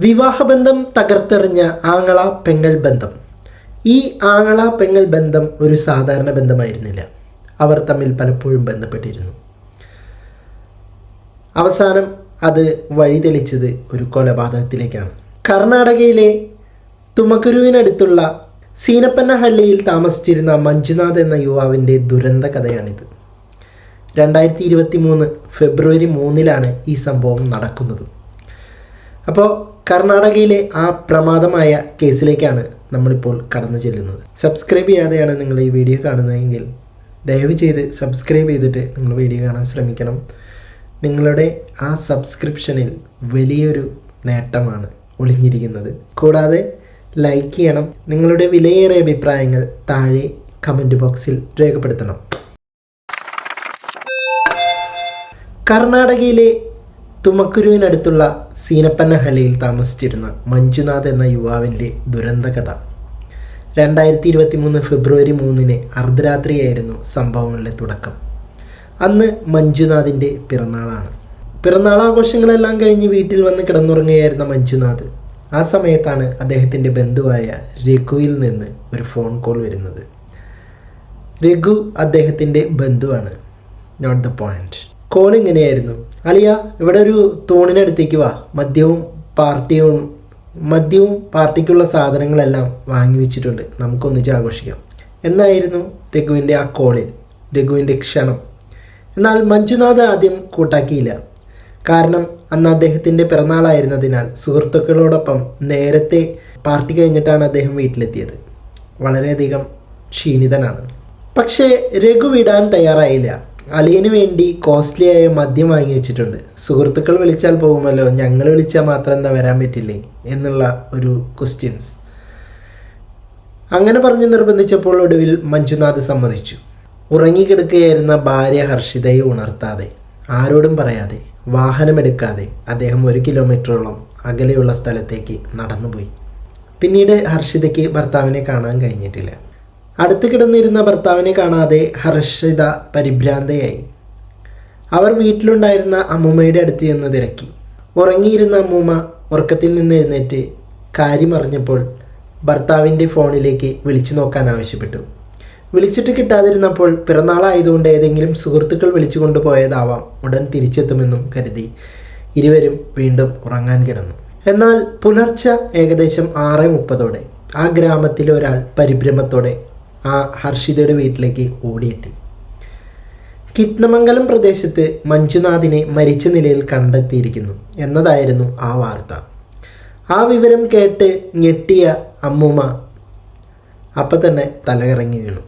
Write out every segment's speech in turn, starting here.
വിവാഹബന്ധം തകർത്തെറിഞ്ഞ ആങ്ങള പെങ്ങൽ ബന്ധം. ഈ ആങ്ങള പെങ്ങൽ ബന്ധം ഒരു സാധാരണ ബന്ധമായിരുന്നില്ല. അവർ തമ്മിൽ പലപ്പോഴും ബന്ധപ്പെട്ടിരുന്നു. അവസാനം അത് വഴിതെളിച്ചത് ഒരു കൊലപാതകത്തിലേക്കാണ്. കർണാടകയിലെ തുമക്കുരുവിനടുത്തുള്ള സീനപ്പന്നഹള്ളിയിൽ താമസിച്ചിരുന്ന മഞ്ജുനാഥ് എന്ന യുവാവിന്റെ ദുരന്ത കഥയാണിത്. രണ്ടായിരത്തി ഇരുപത്തി മൂന്ന് ഫെബ്രുവരി മൂന്നിലാണ് ഈ സംഭവം നടക്കുന്നത്. അപ്പോൾ കർണാടകയിലെ ആ പ്രമാദമായ കേസിലേക്കാണ് നമ്മളിപ്പോൾ കടന്നു ചെല്ലുന്നത്. സബ്സ്ക്രൈബ് ചെയ്യാതെയാണ് നിങ്ങൾ ഈ വീഡിയോ കാണുന്നതെങ്കിൽ ദയവ് ചെയ്ത് സബ്സ്ക്രൈബ് ചെയ്തിട്ട് നിങ്ങൾ വീഡിയോ കാണാൻ ശ്രമിക്കണം. നിങ്ങളുടെ ആ സബ്സ്ക്രിപ്ഷനിൽ വലിയൊരു നേട്ടമാണ് ഒളിഞ്ഞിരിക്കുന്നത്. കൂടാതെ ലൈക്ക് ചെയ്യണം. നിങ്ങളുടെ വിലയേറിയ അഭിപ്രായങ്ങൾ താഴെ കമന്റ് ബോക്സിൽ രേഖപ്പെടുത്തണം. കർണാടകയിലെ തുമക്കുരുവിനടുത്തുള്ള സീനപ്പന്നഹള്ളിയിൽ താമസിച്ചിരുന്ന മഞ്ജുനാഥ് എന്ന യുവാവിന്റെ ദുരന്ത കഥ രണ്ടായിരത്തി ഇരുപത്തി മൂന്ന് ഫെബ്രുവരി മൂന്നിന് അർദ്ധരാത്രിയായിരുന്നു സംഭവങ്ങളുടെ തുടക്കം. അന്ന് മഞ്ജുനാഥിന്റെ പിറന്നാളാണ്. പിറന്നാൾ ആഘോഷങ്ങളെല്ലാം കഴിഞ്ഞ് വീട്ടിൽ വന്ന് കിടന്നുറങ്ങുകയായിരുന്ന മഞ്ജുനാഥ് ആ സമയത്താണ് അദ്ദേഹത്തിന്റെ ബന്ധുവായ രഘുവിൽ നിന്ന് ഒരു ഫോൺ കോൾ വരുന്നത്. രഘു അദ്ദേഹത്തിന്റെ ബന്ധുവാണ്. നോട്ട് ദ പോയിന്റ് കോൾ ഇങ്ങനെയായിരുന്നു അളിയ ഇവിടെ ഒരു തൂണിനടുത്തേക്ക് വാ. മദ്യവും പാർട്ടിയും മദ്യവും പാർട്ടിക്കുള്ള സാധനങ്ങളെല്ലാം വാങ്ങി വെച്ചിട്ടുണ്ട്. നമുക്കൊന്നിച്ച് ആഘോഷിക്കാം. എന്നായിരുന്നു രഘുവിന്റെ ആ കോളിൽ രഘുവിന്റെ ക്ഷണം. എന്നാൽ മഞ്ജുനാഥ് ആദ്യം കൂട്ടാക്കിയില്ല. കാരണം അന്ന് അദ്ദേഹത്തിന്റെ പിറന്നാളായിരുന്നതിനാൽ സുഹൃത്തുക്കളോടൊപ്പം നേരത്തെ പാർട്ടി കഴിഞ്ഞിട്ടാണ് അദ്ദേഹം വീട്ടിലെത്തിയത്. വളരെയധികം ക്ഷീണിതനാണ്. പക്ഷേ രഘു വിടാൻ തയ്യാറായില്ല. അളിയന് വേണ്ടി കോസ്റ്റ്ലിയായ മദ്യം വാങ്ങി വെച്ചിട്ടുണ്ട്. സുഹൃത്തുക്കൾ വിളിച്ചാൽ പോകുമല്ലോ ഞങ്ങൾ വിളിച്ചാൽ മാത്രം എന്താ വരാൻ പറ്റില്ലേ? എന്നുള്ള ഒരു ക്വസ്റ്റ്യൻസ് അങ്ങനെ പറഞ്ഞ് നിർബന്ധിച്ചപ്പോൾ ഒടുവിൽ മഞ്ജുനാഥ് സമ്മതിച്ചു. ഉറങ്ങിക്കിടക്കുകയായിരുന്ന ഭാര്യ ഹർഷിതയെ ഉണർത്താതെ ആരോടും പറയാതെ വാഹനമെടുക്കാതെ അദ്ദേഹം ഒരു കിലോമീറ്ററോളം അകലെയുള്ള സ്ഥലത്തേക്ക് നടന്നുപോയി. പിന്നീട് ഹർഷിതയ്ക്ക് ഭർത്താവിനെ കാണാൻ കഴിഞ്ഞിട്ടില്ല. അടുത്ത് കിടന്നിരുന്ന ഭർത്താവിനെ കാണാതെ ഹർഷിത പരിഭ്രാന്തയായി. അവർ വീട്ടിലുണ്ടായിരുന്ന അമ്മൂമ്മയുടെ അടുത്ത് ചെന്ന് തിരക്കി. ഉറങ്ങിയിരുന്ന അമ്മൂമ്മ ഉറക്കത്തിൽ നിന്ന് എഴുന്നേറ്റ് കാര്യമറിഞ്ഞപ്പോൾ ഭർത്താവിന്റെ ഫോണിലേക്ക് വിളിച്ചു നോക്കാൻ ആവശ്യപ്പെട്ടു. വിളിച്ചിട്ട് കിട്ടാതിരുന്നപ്പോൾ പിറന്നാളായതുകൊണ്ട് ഏതെങ്കിലും സുഹൃത്തുക്കൾ വിളിച്ചു കൊണ്ടുപോയതാവാം ഉടൻ തിരിച്ചെത്തുമെന്നും കരുതി ഇരുവരും വീണ്ടും ഉറങ്ങാൻ കിടന്നു. എന്നാൽ പുലർച്ച ഏകദേശം ആറ് മുപ്പതോടെ ആ ഗ്രാമത്തിലെ ഒരാൾ പരിഭ്രമത്തോടെ ആ ഹർഷിതയുടെ വീട്ടിലേക്ക് ഓടിയെത്തി. കിറ്റ്നമംഗലം പ്രദേശത്ത് മഞ്ജുനാഥിനെ മരിച്ച നിലയിൽ കണ്ടെത്തിയിരിക്കുന്നു എന്നതായിരുന്നു ആ വാർത്ത. ആ വിവരം കേട്ട് ഞെട്ടിയ അമ്മൂമ്മ അപ്പം തന്നെ തലകറങ്ങി വീണു.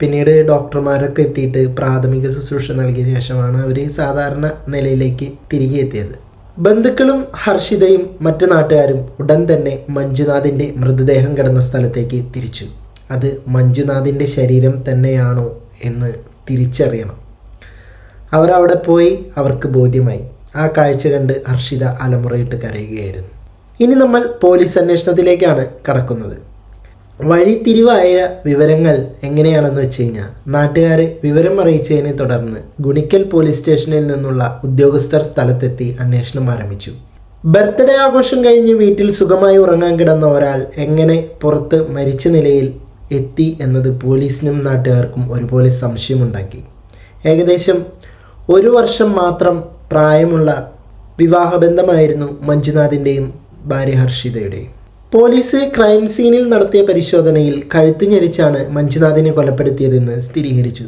പിന്നീട് ഡോക്ടർമാരൊക്കെ എത്തിയിട്ട് പ്രാഥമിക ശുശ്രൂഷ നൽകിയ ശേഷമാണ് അവർ സാധാരണ നിലയിലേക്ക് തിരികെ എത്തിയത്. ബന്ധുക്കളും ഹർഷിതയും മറ്റു നാട്ടുകാരും ഉടൻ തന്നെ മഞ്ജുനാഥിന്റെ മൃതദേഹം കിടന്ന സ്ഥലത്തേക്ക് തിരിച്ചു. അത് മഞ്ജുനാഥിന്റെ ശരീരം തന്നെയാണോ എന്ന് തിരിച്ചറിയണം. അവർ അവിടെ പോയി അവർക്ക് ബോധ്യമായി. ആ കാഴ്ച കണ്ട് ഹർഷിത അലമുറയിട്ട് കരയുകയായിരുന്നു. ഇനി നമ്മൾ പോലീസ് അന്വേഷണത്തിലേക്കാണ് കടക്കുന്നത്. വഴിത്തിരിവായ വിവരങ്ങൾ എങ്ങനെയാണെന്ന് വെച്ച് കഴിഞ്ഞാൽ നാട്ടുകാരെ വിവരം അറിയിച്ചതിനെ തുടർന്ന് ഗുണിക്കൽ പോലീസ് സ്റ്റേഷനിൽ നിന്നുള്ള ഉദ്യോഗസ്ഥർ സ്ഥലത്തെത്തി അന്വേഷണം ആരംഭിച്ചു. ബർത്ത്ഡേ ആഘോഷം കഴിഞ്ഞ് വീട്ടിൽ സുഖമായി ഉറങ്ങാൻ കിടന്ന ഒരാൾ എങ്ങനെ പുറത്ത് മരിച്ച നിലയിൽ എത്തി എന്നത് പോലീസിനും നാട്ടുകാർക്കും ഒരുപോലെ സംശയമുണ്ടാക്കി. ഏകദേശം ഒരു വർഷം മാത്രം പ്രായമുള്ള വിവാഹബന്ധമായിരുന്നു മഞ്ജുനാഥിന്റെയും ഭാര്യ ഹർഷിതയുടെയും. പോലീസ് ക്രൈം സീനിൽ നടത്തിയ പരിശോധനയിൽ കഴുത്ത് ഞെരിച്ചാണ് മഞ്ജുനാഥിനെ കൊലപ്പെടുത്തിയതെന്ന് സ്ഥിരീകരിച്ചു.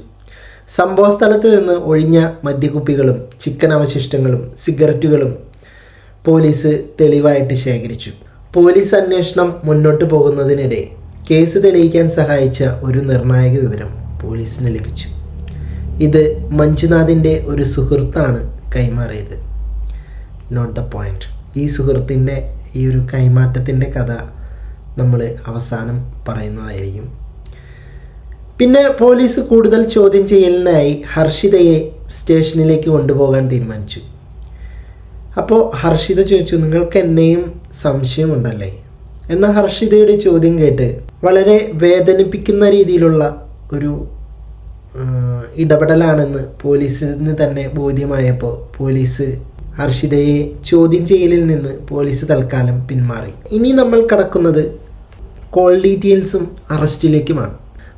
സംഭവ സ്ഥലത്ത് നിന്ന് ഒഴിഞ്ഞ മദ്യക്കുപ്പികളും ചിക്കൻ അവശിഷ്ടങ്ങളും സിഗരറ്റുകളും പോലീസ് തെളിവായിട്ട് ശേഖരിച്ചു. പോലീസ് അന്വേഷണം മുന്നോട്ട് പോകുന്നതിനിടെ കേസ് തെളിയിക്കാൻ സഹായിച്ച ഒരു നിർണായക വിവരം പോലീസിന് ലഭിച്ചു. ഇത് മഞ്ജുനാഥിന്റെ ഒരു സുഹൃത്താണ് കൈമാറിയത്. നോട്ട് ദ പോയിന്റ് ഈ സുഹൃത്തിന്റെ ഈ ഒരു കൈമാറ്റത്തിന്റെ കഥ നമ്മൾ അവസാനം പറയുന്നതായിരിക്കും. പിന്നെ പോലീസ് കൂടുതൽ ചോദ്യം ചെയ്യലിനായി ഹർഷിതയെ സ്റ്റേഷനിലേക്ക് കൊണ്ടുപോകാൻ തീരുമാനിച്ചു. അപ്പോൾ ഹർഷിത ചോദിച്ചു നിങ്ങൾക്ക് എന്നെയും സംശയമുണ്ടല്ലേ? എന്നാൽ ഹർഷിതയുടെ ചോദ്യം കേട്ട് വളരെ വേദനിപ്പിക്കുന്ന രീതിയിലുള്ള ഒരു ഇടപെടലാണെന്ന് പോലീസിന് തന്നെ ബോധ്യമായപ്പോൾ പോലീസ് ഹർഷിതയെ ചോദ്യം ചെയ്യലിൽ നിന്ന് പോലീസ് തൽക്കാലം പിന്മാറി. ഇനി നമ്മൾ കടക്കുന്നത് കോൾ ഡീറ്റെയിൽസും അറസ്റ്റിലേക്കുമാണ്.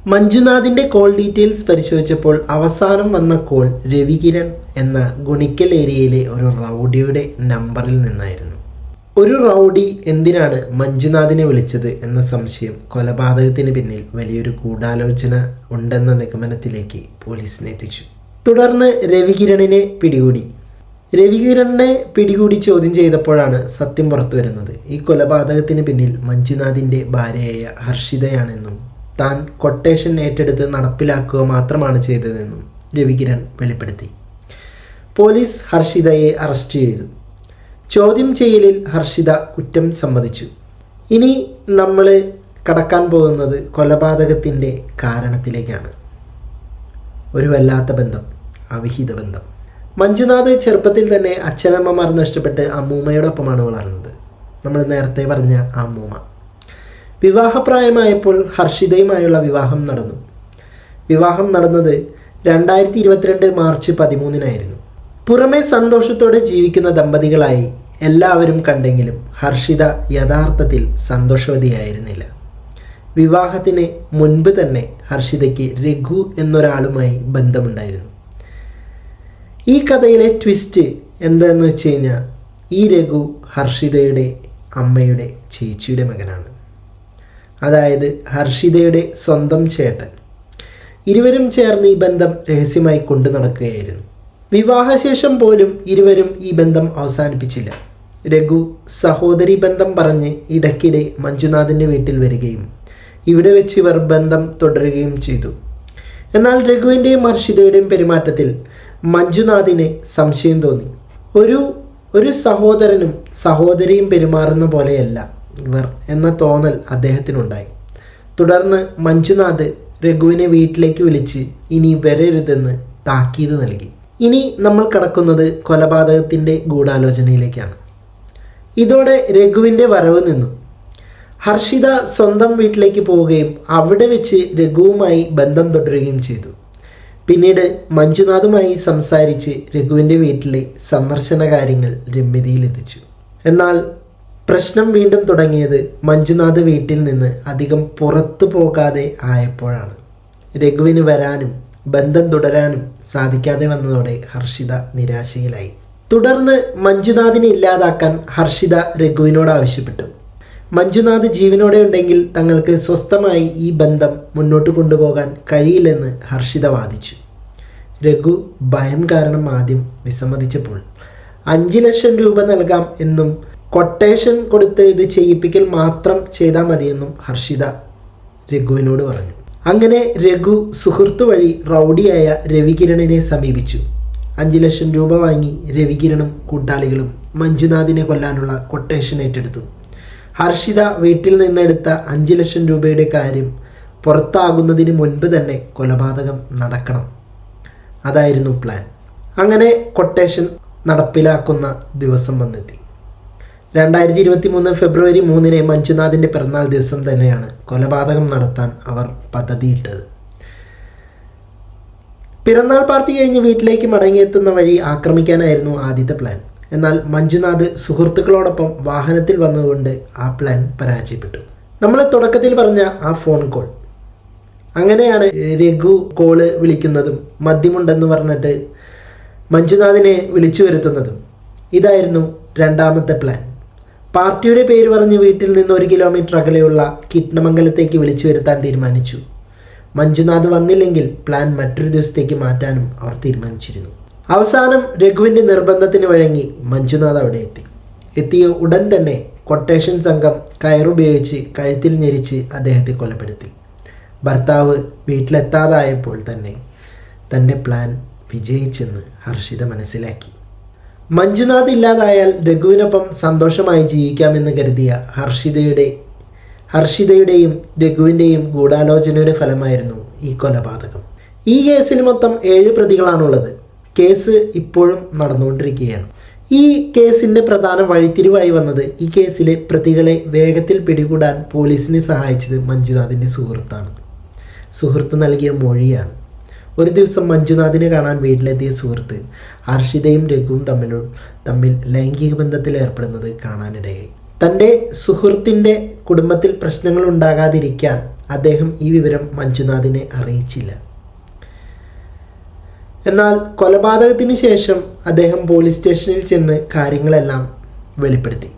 മഞ്ജുനാഥിന്റെ കോൾ ഡീറ്റെയിൽസ് പരിശോധിച്ചപ്പോൾ അവസാനം വന്ന കോൾ രവികിരൺ എന്ന ഗുണിക്കൽ ഏരിയയിലെ ഒരു റൗഡിയുടെ നമ്പറിൽ നിന്നായിരുന്നു. ഒരു റൗഡി എന്തിനാണ് മഞ്ജുനാഥിനെ വിളിച്ചത് എന്ന സംശയം കൊലപാതകത്തിന് പിന്നിൽ വലിയൊരു ഗൂഢാലോചന ഉണ്ടെന്ന നിഗമനത്തിലേക്ക് പോലീസിനെ എത്തിച്ചു. തുടർന്ന് രവികിരണിനെ പിടികൂടി. രവികിരണിനെ പിടികൂടി ചോദ്യം ചെയ്തപ്പോഴാണ് സത്യം പുറത്തു വരുന്നത്. ഈ കൊലപാതകത്തിന് പിന്നിൽ മഞ്ജുനാഥിന്റെ ഭാര്യയായ ഹർഷിതയാണെന്നും താൻ കൊട്ടേഷൻ ഏറ്റെടുത്ത് നടപ്പിലാക്കുക മാത്രമാണ് ചെയ്തതെന്നും രവികിരൺ വെളിപ്പെടുത്തി. പോലീസ് ഹർഷിതയെ അറസ്റ്റ് ചെയ്തു. ചോദ്യം ചെയ്യലിൽ ഹർഷിത കുറ്റം സമ്മതിച്ചു. ഇനി നമ്മൾ കടക്കാൻ പോകുന്നത് കൊലപാതകത്തിന്റെ കാരണത്തിലേക്കാണ്. ഒരു വല്ലാത്ത ബന്ധം അവിഹിത ബന്ധം. മഞ്ജുനാഥ് ചെറുപ്പത്തിൽ തന്നെ അച്ഛനമ്മമാർ നഷ്ടപ്പെട്ട് അമ്മൂമ്മയോടൊപ്പമാണ് വളർന്നത്. നമ്മൾ നേരത്തെ പറഞ്ഞ അമ്മൂമ്മ. വിവാഹപ്രായമായപ്പോൾ ഹർഷിതയുമായുള്ള വിവാഹം നടന്നു. വിവാഹം നടന്നത് രണ്ടായിരത്തി ഇരുപത്തിരണ്ട് മാർച്ച് പതിമൂന്നിനായിരുന്നു. പുറമെ സന്തോഷത്തോടെ ജീവിക്കുന്ന ദമ്പതികളായി എല്ലാവരും കണ്ടെങ്കിലും ഹർഷിത യഥാർത്ഥത്തിൽ സന്തോഷവതിയായിരുന്നില്ല. വിവാഹത്തിന് മുൻപ് തന്നെ ഹർഷിതയ്ക്ക് രഘു എന്നൊരാളുമായി ബന്ധമുണ്ടായിരുന്നു. ഈ കഥയിലെ ട്വിസ്റ്റ് എന്താണെന്ന് വെച്ച് കഴിഞ്ഞാൽ ഈ രഘു ഹർഷിതയുടെ അമ്മയുടെ ചേച്ചിയുടെ മകനാണ്. അതായത് ഹർഷിതയുടെ സ്വന്തം ചേട്ടൻ. ഇരുവരും ചേർന്ന് ഈ ബന്ധം രഹസ്യമായി കൊണ്ടു നടക്കുകയായിരുന്നു. വിവാഹശേഷം പോലും ഇരുവരും ഈ ബന്ധം അവസാനിപ്പിച്ചില്ല. രഘു സഹോദരി ബന്ധം പറഞ്ഞ് ഇടയ്ക്കിടെ മഞ്ജുനാഥിന്റെ വീട്ടിൽ വരികയും ഇവിടെ വെച്ച് ഇവർ ബന്ധം തുടരുകയും ചെയ്തു. എന്നാൽ രഘുവിന്റെയും ഹർഷിതയുടെയും പെരുമാറ്റത്തിൽ മഞ്ജുനാഥിന് സംശയം തോന്നി. ഒരു ഒരു സഹോദരനും സഹോദരിയും പെരുമാറുന്ന പോലെയല്ല ഇവർ എന്ന തോന്നൽ അദ്ദേഹത്തിനുണ്ടായി. തുടർന്ന് മഞ്ജുനാഥ് രഘുവിനെ വീട്ടിലേക്ക് വിളിച്ച് ഇനി വരരുതെന്ന് താക്കീത് നൽകി. ഇനി നമ്മൾ കടക്കുന്നത് കൊലപാതകത്തിന്റെ ഗൂഢാലോചനയിലേക്കാണ്. ഇതോടെ രഘുവിന്റെ വരവ് നിന്നു. ഹർഷിത സ്വന്തം വീട്ടിലേക്ക് പോവുകയും അവിടെ വെച്ച് രഘുവുമായി ബന്ധം തുടരുകയും ചെയ്തു. പിന്നീട് മഞ്ജുനാഥുമായി സംസാരിച്ച് രഘുവിന്റെ വീട്ടിലെ സന്ദർശന കാര്യങ്ങൾ രമ്യതയിലെത്തിച്ചു. എന്നാൽ പ്രശ്നം വീണ്ടും തുടങ്ങിയത് മഞ്ജുനാഥ് വീട്ടിൽ നിന്ന് അധികം പുറത്തു പോകാതെ ആയപ്പോഴാണ്. രഘുവിന് വരാനും ബന്ധം തുടരാനും സാധിക്കാതെ വന്നതോടെ ഹർഷിത നിരാശയിലായി. തുടർന്ന് മഞ്ജുനാഥിനെ ഇല്ലാതാക്കാൻ ഹർഷിത രഘുവിനോട് ആവശ്യപ്പെട്ടു. മഞ്ജുനാഥ് ജീവനോടെ ഉണ്ടെങ്കിൽ തങ്ങൾക്ക് സ്വസ്ഥമായി ഈ ബന്ധം മുന്നോട്ട് കൊണ്ടുപോകാൻ കഴിയില്ലെന്ന് ഹർഷിത വാദിച്ചു. രഘു ഭയം കാരണം ആദ്യം വിസമ്മതിച്ചപ്പോൾ അഞ്ച് ലക്ഷം രൂപ നൽകാം എന്നും കൊട്ടേഷൻ കൊടുത്ത് ഇത് ചെയ്യിപ്പിക്കൽ മാത്രം ചെയ്താൽ മതിയെന്നും ഹർഷിത രഘുവിനോട് പറഞ്ഞു. അങ്ങനെ രഘു സുഹൃത്തു വഴി റൗഡിയായ രവികിരണിനെ സമീപിച്ചു. അഞ്ച് ലക്ഷം രൂപ വാങ്ങി രവികിരണും കൂട്ടാളികളും മഞ്ജുനാഥിനെ കൊല്ലാനുള്ള കൊട്ടേഷൻ ഏറ്റെടുത്തു. ഹർഷിത വീട്ടിൽ നിന്നെടുത്ത അഞ്ച് ലക്ഷം രൂപയുടെ കാര്യം പുറത്താകുന്നതിന് മുൻപ് തന്നെ കൊലപാതകം നടക്കണം. അതായിരുന്നു പ്ലാൻ അങ്ങനെ കൊട്ടേഷൻ നടപ്പിലാക്കുന്ന ദിവസം വന്നെത്തി. രണ്ടായിരത്തി ഇരുപത്തി മൂന്ന് ഫെബ്രുവരി മൂന്നിന് മഞ്ജുനാഥിന്റെ പിറന്നാൾ ദിവസം തന്നെയാണ് കൊലപാതകം നടത്താൻ അവർ പദ്ധതിയിട്ടത്. പിറന്നാൾ പാർട്ടി കഴിഞ്ഞ് വീട്ടിലേക്ക് മടങ്ങിയെത്തുന്ന വഴി ആക്രമിക്കാനായിരുന്നു ആദ്യത്തെ പ്ലാൻ എന്നാൽ മഞ്ജുനാഥ് സുഹൃത്തുക്കളോടൊപ്പം വാഹനത്തിൽ വന്നതുകൊണ്ട് ആ പ്ലാൻ പരാജയപ്പെട്ടു. നമ്മൾ തുടക്കത്തിൽ പറഞ്ഞ ആ ഫോൺ കോൾ അങ്ങനെയാണ് രഘു കോൾ വിളിക്കുന്നതും മദ്യമുണ്ടെന്ന് പറഞ്ഞിട്ട് മഞ്ജുനാഥിനെ വിളിച്ചു വരുത്തുന്നതും. ഇതായിരുന്നു രണ്ടാമത്തെ പ്ലാൻ പാർട്ടിയുടെ പേര് പറഞ്ഞ് വീട്ടിൽ നിന്ന് ഒരു കിലോമീറ്റർ അകലെയുള്ള കിട്നമംഗലത്തേക്ക് വിളിച്ചു വരുത്താൻ തീരുമാനിച്ചു. മഞ്ജുനാഥ് വന്നില്ലെങ്കിൽ പ്ലാൻ മറ്റൊരു ദിവസത്തേക്ക് മാറ്റാനും അവർ തീരുമാനിച്ചിരുന്നു. അവസാനം രഘുവിന്റെ നിർബന്ധത്തിന് വഴങ്ങി മഞ്ജുനാഥ് അവിടെ എത്തി. എത്തിയ ഉടൻ തന്നെ കൊട്ടേഷൻ സംഘം കയറുപയോഗിച്ച് കഴുത്തിൽ ഞെരിച്ച് അദ്ദേഹത്തെ കൊലപ്പെടുത്തി. ഭർത്താവ് വീട്ടിലെത്താതായപ്പോൾ തന്നെ തന്റെ പ്ലാൻ വിജയിച്ചെന്ന് ഹർഷിത മനസ്സിലാക്കി. മഞ്ജുനാഥ് ഇല്ലാതായാൽ രഘുവിനൊപ്പം സന്തോഷമായി ജീവിക്കാമെന്ന് കരുതിയ ഹർഷിതയുടെ ഹർഷിതയുടെയും രഘുവിന്റെയും ഗൂഢാലോചനയുടെ ഫലമായിരുന്നു ഈ കൊലപാതകം. ഈ കേസിൽ മൊത്തം ഏഴ് പ്രതികളാണുള്ളത്. കേസ് ഇപ്പോഴും നടന്നുകൊണ്ടിരിക്കുകയാണ്. ഈ കേസിന്റെ പ്രധാന വഴിത്തിരിവായി വന്നത് ഈ കേസിലെ പ്രതികളെ വേഗത്തിൽ പിടികൂടാൻ പോലീസിനെ സഹായിച്ചത് മഞ്ജുനാഥിന്റെ സുഹൃത്താണ്. സുഹൃത്ത് നൽകിയ മൊഴിയാണ്. ഒരു ദിവസം മഞ്ജുനാഥിനെ കാണാൻ വീട്ടിലെത്തിയ സുഹൃത്ത് ഹർഷിതയും രഘുവും തമ്മിൽ തമ്മിൽ ലൈംഗിക ബന്ധത്തിൽ ഏർപ്പെടുന്നത് കാണാനിടയായി. തന്റെ സുഹൃത്തിന്റെ കുടുംബത്തിൽ പ്രശ്നങ്ങൾ ഉണ്ടാകാതിരിക്കാൻ അദ്ദേഹം ഈ വിവരം മഞ്ജുനാഥിനെ അറിയിച്ചില്ല. എന്നാൽ കൊലപാതകത്തിന് ശേഷം അദ്ദേഹം പോലീസ് സ്റ്റേഷനിൽ ചെന്ന് കാര്യങ്ങളെല്ലാം വെളിപ്പെടുത്തി.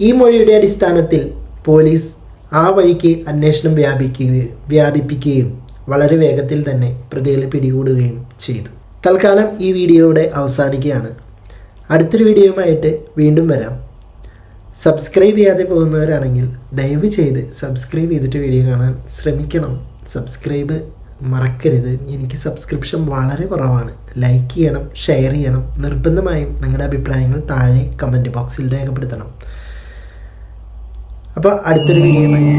ഈ മൊഴിയുടെ അടിസ്ഥാനത്തിൽ പോലീസ് ആ വഴിക്ക് അന്വേഷണം വ്യാപിക്കുകയും വ്യാപിപ്പിക്കുകയും വളരെ വേഗത്തിൽ തന്നെ പ്രതികളെ പിടികൂടുകയും ചെയ്തു. തൽക്കാലം ഈ വീഡിയോയുടെ അവസാനിക്കുകയാണ്. അടുത്തൊരു വീഡിയോയുമായിട്ട് വീണ്ടും വരാം. സബ്സ്ക്രൈബ് ചെയ്യാതെ പോകുന്നവരാണെങ്കിൽ ദയവ് ചെയ്ത് സബ്സ്ക്രൈബ് ചെയ്തിട്ട് വീഡിയോ കാണാൻ ശ്രമിക്കണം. സബ്സ്ക്രൈബ് മറക്കരുത്. എനിക്ക് സബ്സ്ക്രിപ്ഷൻ വളരെ കുറവാണ്. ലൈക്ക് ചെയ്യണം ഷെയർ ചെയ്യണം. നിർബന്ധമായും നിങ്ങളുടെ അഭിപ്രായങ്ങൾ താഴെ കമന്റ് ബോക്സിൽ രേഖപ്പെടുത്തണം. അപ്പോൾ അടുത്തൊരു വീഡിയോയുമായി